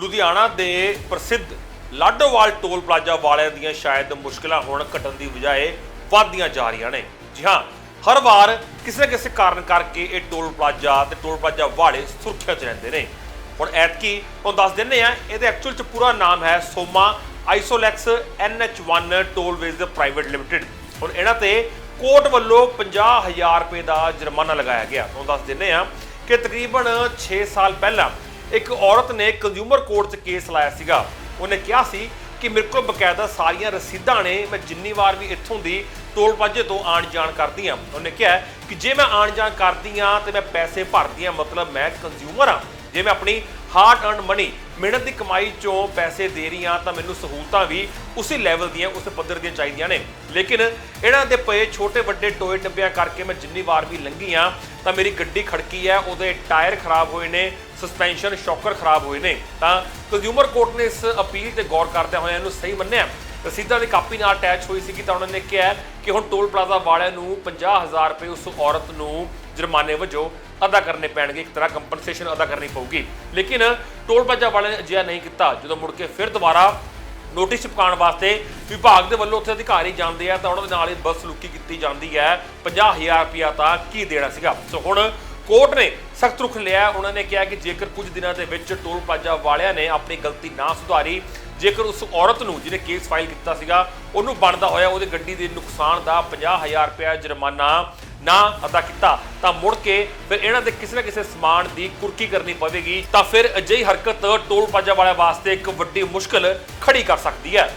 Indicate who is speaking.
Speaker 1: ਲੁਧਿਆਣਾ ਦੇ ਪ੍ਰਸਿੱਧ Ladowal toll plaza ਵਾਲਿਆਂ ਦੀਆਂ ਸ਼ਾਇਦ ਮੁਸ਼ਕਲਾਂ ਹੁਣ ਘਟਣ ਦੀ ਬਜਾਏ ਵਧਦੀਆਂ ਜਾ ਰਹੀਆਂ ਨੇ। ਜੀ ਹਾਂ, ਹਰ ਵਾਰ ਕਿਸੇ ਨਾ ਕਿਸੇ ਕਾਰਨ ਕਰਕੇ ਇਹ ਟੋਲ ਪਲਾਜ਼ਾ ਤੇ ਟੋਲ ਪਲਾਜ਼ਾ ਵਾਲੇ ਸੁਰੱਖਿਅਤ ਰਹਿੰਦੇ ਨੇ। ਹੁਣ ਐਤਕੀ ਤੁਹਾਨੂੰ ਦੱਸ ਦਿੰਨੇ ਆ ਇਹਦੇ ਐਕਚੁਅਲ 'ਚ ਪੂਰਾ ਨਾਮ ਹੈ ਸੋਮਾ ਆਈਸੋਲੈਕਸ NH1 ਟੋਲਵੇਜ਼ ਪ੍ਰਾਈਵੇਟ ਲਿਮਟਿਡ। ਹੁਣ ਇਹਨਾਂ ਤੇ ਕੋਰਟ ਵੱਲੋਂ 50000 ਰੁਪਏ ਦਾ ਜੁਰਮਾਨਾ ਲਗਾਇਆ ਗਿਆ। ਤੁਹਾਨੂੰ ਦੱਸ ਦਿੰਨੇ ਆ ਕਿ ਤਕਰੀਬਨ 6 ਸਾਲ ਪਹਿਲਾਂ ਇੱਕ ਔਰਤ ਨੇ ਕੰਜ਼ਿਊਮਰ ਕੋਰਟ 'ਚ ਕੇਸ ਲਾਇਆ ਸੀਗਾ। ਉਹਨੇ ਕਿਹਾ ਸੀ ਕਿ ਮੇਰੇ ਕੋਲ ਬਕਾਇਦਾ ਸਾਰੀਆਂ ਰਸੀਦਾਂ ਨੇ, ਮੈਂ ਜਿੰਨੀ ਵਾਰ ਵੀ ਇੱਥੋਂ ਦੀ ਟੋਲ ਪਾਜ਼ੇ ਤੋਂ ਆਣ ਜਾਣ ਕਰਦੀ ਆ। ਉਹਨੇ ਕਿਹਾ ਕਿ ਜੇ ਮੈਂ ਆਣ ਜਾਣ ਕਰਦੀ ਆ ਤੇ ਮੈਂ ਪੈਸੇ ਭਰਦੀ ਆ, ਮਤਲਬ ਮੈਂ ਕੰਜ਼ਿਊਮਰ ਆ। ਜੇ ਮੈਂ ਆਪਣੀ ਹਾਰਡ ਅਰਨ ਮਨੀ ਮਿਹਨਤ ਦੀ ਕਮਾਈ ਚੋਂ ਪੈਸੇ ਦੇ ਰਹੀ ਆ ਤਾਂ ਮੈਨੂੰ ਸਹੂਲਤਾਂ ਵੀ ਉਸੇ ਲੈਵਲ ਦੀਆਂ, ਉਸ ਪੱਧਰ ਦੀਆਂ ਚਾਹੀਦੀਆਂ ਨੇ। ਲੇਕਿਨ ਇਹਨਾਂ ਦੇ ਪਏ ਛੋਟੇ ਵੱਡੇ ਟੋਏ ਟੱਬਿਆਂ ਕਰਕੇ ਮੈਂ ਜਿੰਨੀ ਵਾਰ ਵੀ ਲੰਘੀ ਆ, ਤਾਂ ਮੇਰੀ ਗੱਡੀ ਖੜਕੀ ਹੈ, ਉਹਦੇ ਟਾਇਰ ਖਰਾਬ ਹੋਏ ਨੇ ਸਸਪੈਂਸ਼ਨ ਸ਼ੌਕਰ ਖਰਾਬ ਹੋਏ ਨੇ। ਤਾਂ ਕੰਜ਼ਿਊਮਰ ਕੋਰਟ ਨੇ ਇਸ ਅਪੀਲ ਤੇ ਗੌਰ ਕਰਦਿਆਂ ਹੋਇਆਂ ਇਹਨੂੰ ਸਹੀ ਮੰਨਿਆ। ਰਸੀਦਾਂ ਦੀ ਕਾਪੀ ਨਾਲ ਅਟੈਚ ਹੋਈ ਸੀ ਕਿ ਤਾਂ ਉਹਨਾਂ ਨੇ ਕਿਹਾ ਕਿ ਹੁਣ ਟੋਲ ਪਲਾਜ਼ਾ ਵਾਲਿਆਂ ਨੂੰ 50000 ਰੁਪਏ ਉਸ ਔਰਤ ਨੂੰ ਜੁਰਮਾਨੇ ਵਜੋਂ ਅਦਾ ਕਰਨੇ ਪੈਣਗੇ। ਇੱਕ ਤਰ੍ਹਾਂ ਕੰਪਨਸੇਸ਼ਨ ਅਦਾ ਕਰਨੀ ਪਊਗੀ। ਲੇਕਿਨ ਟੋਲ ਪਲਾਜ਼ਾ ਵਾਲਿਆਂ ਨੇ ਅਜਿਹਾ ਨਹੀਂ ਕੀਤਾ। ਜਦੋਂ ਮੁੜ ਕੇ ਫਿਰ ਦੁਬਾਰਾ ਨੋਟਿਸ ਚਿਪਕਾਉਣ ਵਾਸਤੇ ਵਿਭਾਗ ਦੇ ਵੱਲੋਂ ਉੱਥੇ ਅਧਿਕਾਰੀ ਜਾਂਦੇ ਆ ਤਾਂ ਉਹਨਾਂ ਦੇ ਨਾਲ ਹੀ ਲੁਕੀ ਕੀਤੀ ਜਾਂਦੀ ਹੈ। 50000 ਰੁਪਇਆ ਤਾਂ ਕੀ ਦੇਣਾ ਸੀਗਾ? ਸੋ ਹੁਣ ਕੋਰਟ ਨੇ ਸਖਤ ਰੁਖ ਲਿਆ। ਉਹਨਾਂ ਨੇ ਕਿਹਾ ਕਿ ਜੇਕਰ ਕੁਝ ਦਿਨਾਂ ਦੇ ਵਿੱਚ ਟੋਲ ਪਲਾਜ਼ਾ ਵਾਲਿਆਂ ਨੇ ਆਪਣੀ ਗਲਤੀ ਨਾ ਸੁਧਾਰੀ, ਜੇਕਰ ਉਸ ਔਰਤ ਨੂੰ ਜਿਹਨੇ ਕੇਸ ਫਾਈਲ ਕੀਤਾ ਸੀਗਾ, ਉਹਨੂੰ ਬਣਦਾ ਹੋਇਆ ਉਹਦੇ ਗੱਡੀ ਦੇ ਨੁਕਸਾਨ ਦਾ 50000 ਰੁਪਇਆ ਜੁਰਮਾਨਾ ਨਾ ਅਦਾ ਕੀਤਾ, ਤਾਂ ਮੁੜ ਕੇ ਫਿਰ ਇਹਨਾਂ ਦੇ ਕਿਸੇ ਨਾ ਕਿਸੇ ਸਮਾਨ ਦੀ ਕੁਰਕੀ ਕਰਨੀ ਪਵੇਗੀ, ਤਾਂ ਫਿਰ ਅਜਿਹੀ ਹਰਕਤ ਟੋਲ ਪਲਾਜ਼ਾ ਵਾਲਿਆਂ ਵਾਸਤੇ ਇੱਕ ਵੱਡੀ ਮੁਸ਼ਕਲ ਖੜੀ ਕਰ ਸਕਦੀ ਹੈ।